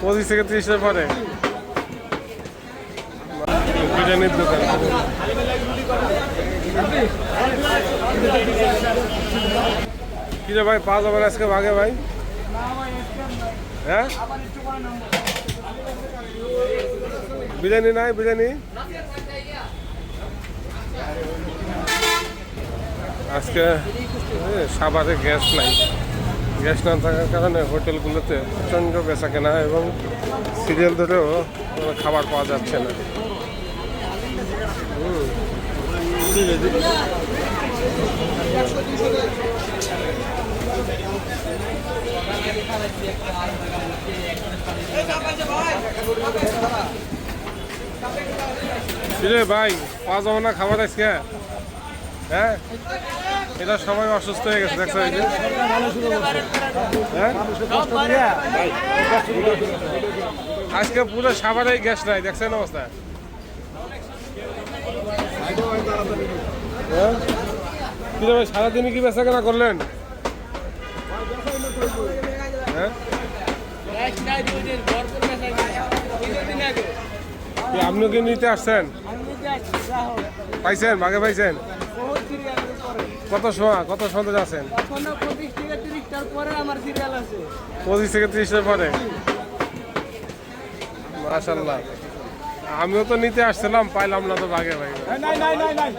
পঁচিশ থেকে ত্রিশের পরে? বিরিয়ানির দোকান। কি রে ভাই পাওয়া যাবে আজকে ভাগে ভাই? হ্যাঁ? বিরিয়ানি নাই বিরিয়ানি? আজকে এ, সাভারে গ্যাস নাই। গ্যাস না থাকার কারণে হোটেলগুলোতে প্রচণ্ড বেচা কেনা এবং সিরিয়াল ধরেও খাবার পাওয়া যাচ্ছে না। ভাই, পাওয়া যাবে না খাবার আজকে? হ্যাঁ? এটা সবাই অসুস্থ হয়ে গেছে, দেখছ এই হ্যাঁ? আজকে পুরো সাভারে গ্যাস নাই, দেখছেন অবস্থা? হ্যাঁ? ভাই, সারাদিনই কি বেচা কেনা করলেন? হ্যাঁ? কি, আপনিও কি নিতে আসছেন? পাইছেন ভাগে পাইছেন? কত সময় কত সন্ধ্যে আছেন? পঁচিশ থেকে তিরিশটার পরে আমার সিরিয়াল আছে। পঁচিশ থেকে ত্রিশের পরে? মাশাল্লাহ আমিও তো নিতে আসছিলাম পাইলাম না তো ভাগে ভাই। না না না নাই।